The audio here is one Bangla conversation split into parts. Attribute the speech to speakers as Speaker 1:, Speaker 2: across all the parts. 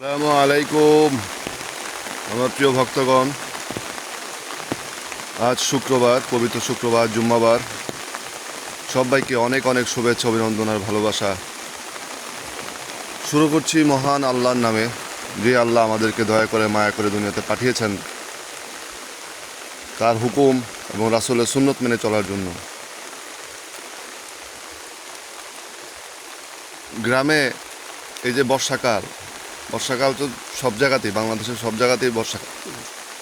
Speaker 1: আসসালামু আলাইকুম, আমার প্রিয় ভক্তগণ। আজ শুক্রবার, পবিত্র শুক্রবার, জুম্মাবার। সবাইকে অনেক অনেক শুভেচ্ছা, অভিনন্দন আর ভালোবাসা। শুরু করছি মহান আল্লাহর নামে, যে আল্লাহ আমাদেরকে দয়া করে, মায়া করে দুনিয়াতে পাঠিয়েছেন। তার হুকুম এবং রাসূলের সুন্নত মেনে চলার জন্য। গ্রামে এই যে বর্ষাকাল বর্ষাকাল তো সব জায়গাতেই, বাংলাদেশের সব জায়গাতেই বর্ষাকাল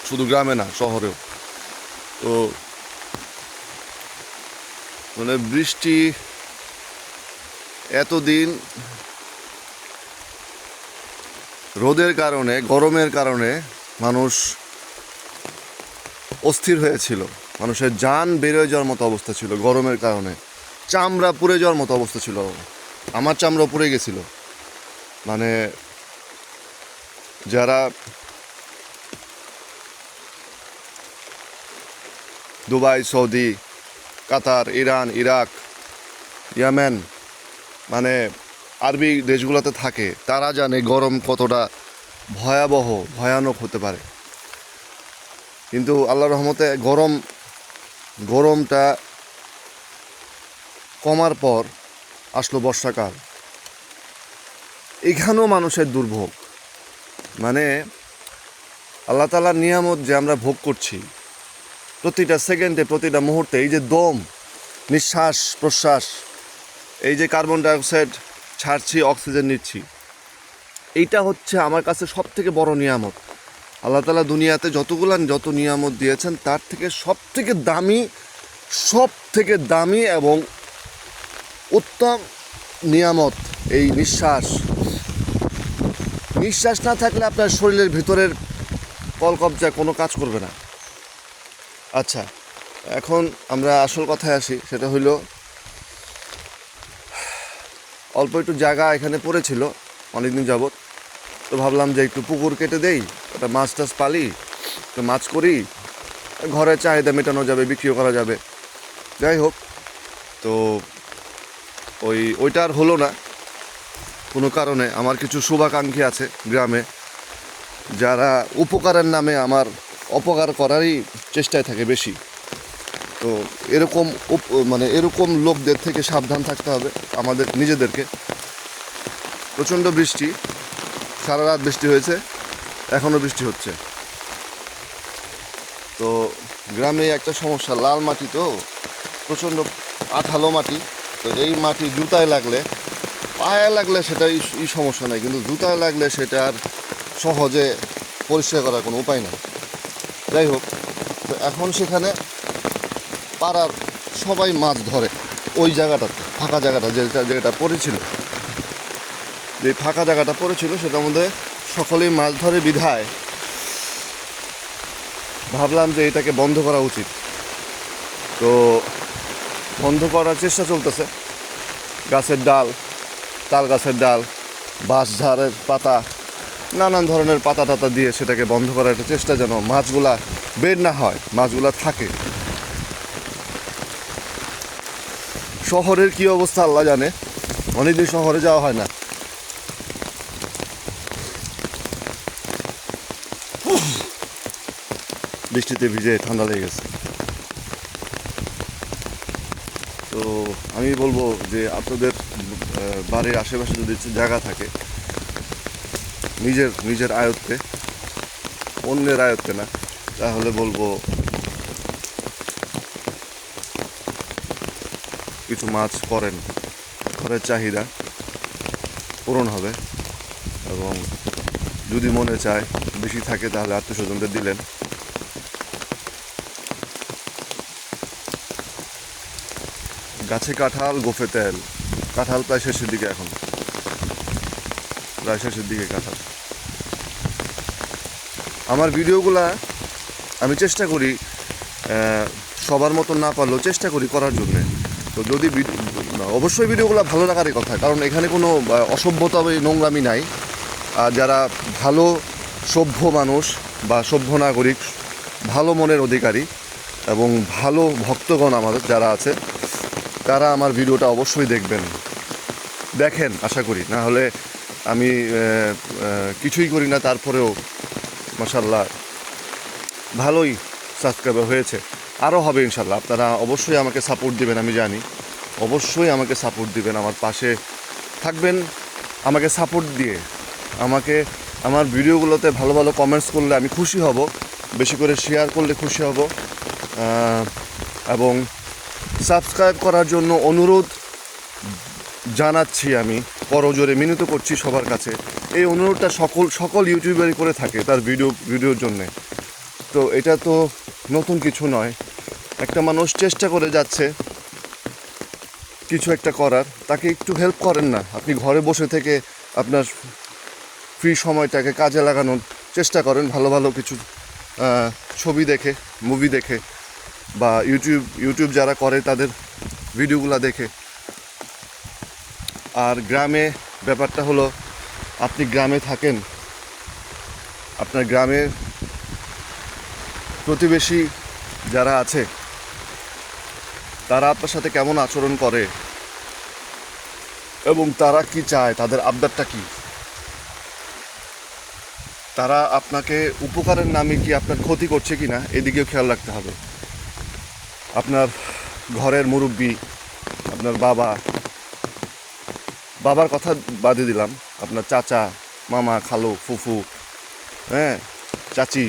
Speaker 1: শুধু গ্রামে না, শহরেও। তো মানে বৃষ্টি এতদিন রোদের কারণে, গরমের কারণে মানুষ অস্থির হয়েছিল। মানুষের যান বেরোয় যাওয়ার মতো অবস্থা ছিল গরমের কারণে। চামড়া পুড়ে যাওয়ার মতো অবস্থা ছিল। আমার চামড়া পুড়ে গেছিল। মানে যারা Dubai, Saudi, Qatar, Iran, Iraq, Yemen মানে আরবি দেশগুলোতে থাকে, তারা জানে গরম কতটা ভয়াবহ, ভয়ানক হতে পারে। কিন্তু আল্লাহ রহমতে গরম, গরমটা কমার পর আসলো বর্ষাকাল। এখানেও মানুষের দুর্ভোগ। মানে আল্লাহ তালার নিয়ামত যে আমরা ভোগ করছি, প্রতিটা সেকেন্ডে, প্রতিটা মুহূর্তে, এই যে দম, নিঃশ্বাস, প্রশ্বাস, এই যে কার্বন ডাইঅক্সাইড ছাড়ছি, অক্সিজেন নিচ্ছি, এইটা হচ্ছে আমার কাছে সব থেকে বড় নিয়ামত। আল্লাহ তালা দুনিয়াতে যতগুলো যত নিয়ামত দিয়েছেন, তার থেকে সব থেকে দামি সব থেকে দামি এবং উত্তম নিয়ামত এই নিঃশ্বাস নিঃশ্বাস না থাকলে আপনার শরীরের ভিতরের কলকবজা কোনো কাজ করবে না। আচ্ছা এখন আমরা আসল কথায় আসি, সেটা হইল, অল্প একটু জায়গা এখানে পড়েছিল, অনেকদিন যাবৎ, তো ভাবলাম যে একটু পুকুর কেটে দেই, একটা মাছ টাছ পালি তো মাছ করি, ঘরে চাহিদা মেটানো যাবে, বিক্রিও করা যাবে। যাই হোক, তো ওই, ওইটা আর হলো না। কোনো কারণে আমার কিছু শুভাকাঙ্ক্ষী আছে গ্রামে, যারা উপকারের নামে আমার অপকার করারই চেষ্টায় থাকে বেশি। তো এরকম মানে এরকম লোকদের থেকে সাবধান থাকতে হবে আমাদের নিজেদেরকে। প্রচণ্ড বৃষ্টি, সারা রাত বৃষ্টি হয়েছে, এখনও বৃষ্টি হচ্ছে। তো গ্রামে একটা সমস্যা, লাল মাটি তো, প্রচণ্ড আঠালো মাটি, তো এই মাটি জুতায় লাগলে পায়ে লাগলে সেটা ই- ই সমস্যা নাই, কিন্তু জুতায় লাগলে সেটা আর সহজে পরিষ্কার করার কোনো উপায় নেই। যাই হোক, তো এখন সেখানে পাড়ার সবাই মাছ ধরে ওই জায়গাটাতে, ফাঁকা জায়গাটা যে জায়গাটা পড়েছিল। যে ফাঁকা জায়গাটা পড়েছিল সেটার মধ্যে সকলেই মাছ ধরে বিধায়। ভাবলাম যে এটাকে বন্ধ করা উচিত। তো বন্ধ করার চেষ্টা চলতেছে। গাছের ডাল তাল গাছের ডাল, বাঁশ ঝাড়ের পাতা, নানান ধরনের পাতা টাতা দিয়ে সেটাকে বন্ধ করার একটা চেষ্টা যেন মাছগুলা বের না হয়, মাছগুলা থাকে। শহরের কি অবস্থা আল্লাহ জানে অনেকদিন শহরে যাওয়া হয় না। বৃষ্টিতে ভিজে ঠান্ডা লেগে গেছে। তো আমি বলব যে আপনাদের বাড়ির আশেপাশে যদি জায়গা থাকে, নিজের নিজের আয়ত্তে, অন্যের আয়ত্তে না, তাহলে বলব কিছু মাছ করেন। ঘরের চাহিদা পূরণ হবে এবং যদি মনে চায় বেশি থাকে তাহলে আত্মীয় স্বজনদের দিলেন। গাছে কাঁঠাল, গোফে তেল কাঁঠাল প্রায় শেষের দিকে এখন। প্রায় শেষের দিকে কাঁঠাল। আমার ভিডিওগুলা আমি চেষ্টা করি সবার মতো না পারলেও চেষ্টা করি করার জন্যে। তো যদি অবশ্যই ভিডিওগুলো ভালো লাগারই কথা, কারণ এখানে কোনো অসভ্যতা নোংরামি নাই। আর যারা ভালো, সভ্য মানুষ বা সভ্য নাগরিক, ভালো মনের অধিকারী এবং ভালো ভক্তগণ আমাদের যারা আছে, তারা আমার ভিডিওটা অবশ্যই দেখবেন। দেখেন, আশা করি। না হলে আমি কিছুই করি না, তারপরেও মাসাল্লাহ ভালোই সাবস্ক্রাইবার হয়েছে। আরও হবে ইনশাল্লাহ আপনারা অবশ্যই আমাকে সাপোর্ট দিবেন, আমি জানি। অবশ্যই আমাকে সাপোর্ট দিবেন, আমার পাশে থাকবেন। আমাকে সাপোর্ট দিয়ে, আমাকে, আমার ভিডিওগুলোতে ভালো ভালো কমেন্টস করলে আমি খুশি হব। বেশি করে শেয়ার করলে খুশি হব। এবং সাবস্ক্রাইব করার জন্য অনুরোধ জানাচ্ছি আমি। করজোরে মিনত করছি সবার কাছে। এই অনুরোধটা সকল সকল ইউটিউবারই করে থাকে তার ভিডিও ভিডিওর জন্যে। তো এটা তো নতুন কিছু নয়। একটা মানুষ চেষ্টা করে যাচ্ছে কিছু একটা করার। তাকে একটু হেল্প করেন না। আপনি ঘরে বসে থেকে আপনার ফ্রি সময়টাকে কাজে লাগানোর চেষ্টা করেন। ভালো ভালো কিছু ছবি দেখে মুভি দেখে বা ইউটিউব ইউটিউব যারা করে তাদের ভিডিওগুলো দেখে। আর গ্রামে ব্যাপারটা হলো, আপনি গ্রামে থাকেন। আপনার গ্রামের প্রতিবেশী যারা আছে, তারা আপনার সাথে কেমন আচরণ করে? এবং তারা কি চায়? তাদের আবদারটা কি? তারা আপনাকে উপকারের নামে কি আপনার ক্ষতি করছে কি না এদিকেও খেয়াল রাখতে হবে। আপনার ঘরের মুরব্বী, আপনার বাবা বাবার কথা বাদে দিলাম। আপনার চাচা, মামা, খালু, ফুফু হ্যাঁ চাচি,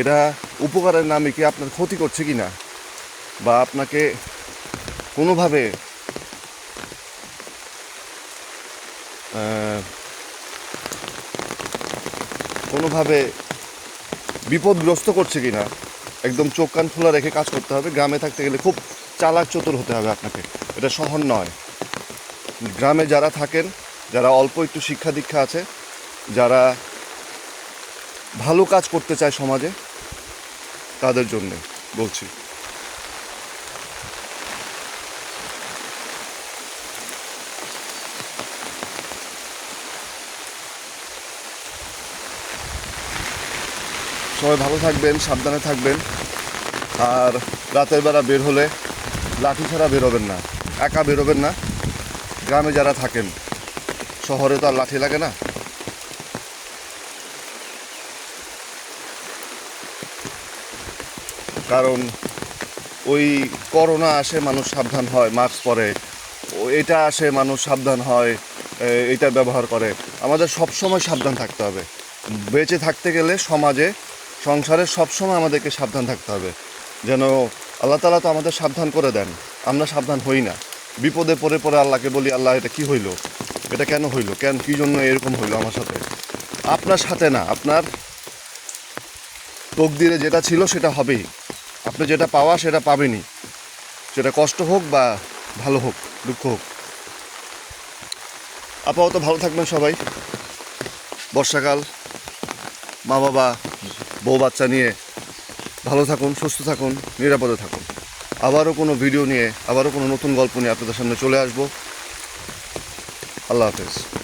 Speaker 1: এরা উপকারের নামে কি আপনার ক্ষতি করছে কি না বা আপনাকে কোনোভাবে কোনোভাবে বিপদগ্রস্ত করছে কি না একদম চোখ কান খোলা রেখে কাজ করতে হবে। গ্রামে থাকতে গেলে খুব চালাক চতুর হতে হবে আপনাকে। এটা শহর নয়। গ্রামে যারা থাকেন, যারা অল্প একটু শিক্ষা দীক্ষা আছে, যারা ভালো কাজ করতে চায় সমাজে, তাদের জন্যে বলছি। সবাই ভালো থাকবেন, সাবধানে থাকবেন। আর রাতের বেলা বের হলে লাঠি ছাড়া বেরোবেন না, একা বেরোবেন না। গ্রামে যারা থাকেন, শহরে তো আর লাঠি লাগে না। কারণ ওই করোনা আসে মানুষ সাবধান হয়, মাস্ক পরে। এটা আসে মানুষ সাবধান হয় এটা ব্যবহার করে। আমাদের সব সময় সাবধান থাকতে হবে। বেঁচে থাকতে গেলে সমাজে, সংসারে সবসময় আমাদেরকে সাবধান থাকতে হবে। যেন আল্লাহ তালা তো আমাদের সাবধান করে দেন, আমরা সাবধান হই না। বিপদে পরে পরে আল্লাহকে বলি, আল্লাহ, এটা কি হইল? এটা কেন হইল? কেন, কী জন্য এরকম হইল আমার সাথে? আপনার সাথে না, আপনার তকদিরে যেটা ছিল সেটা হবেই। আপনি যেটা পাওয়া সেটা পাবেনই। সেটা কষ্ট হোক বা ভালো হোক, দুঃখ হোক। আপাতত ভালো থাকবেন সবাই। বর্ষাকাল মা বাবা বউ বাচ্চা নিয়ে ভালো থাকুন, সুস্থ থাকুন, নিরাপদে থাকুন। আবারও কোনো ভিডিও নিয়ে, আবারও কোনো নতুন গল্প নিয়ে আপনাদের সামনে চলে আসব। আল্লাহ হাফেজ।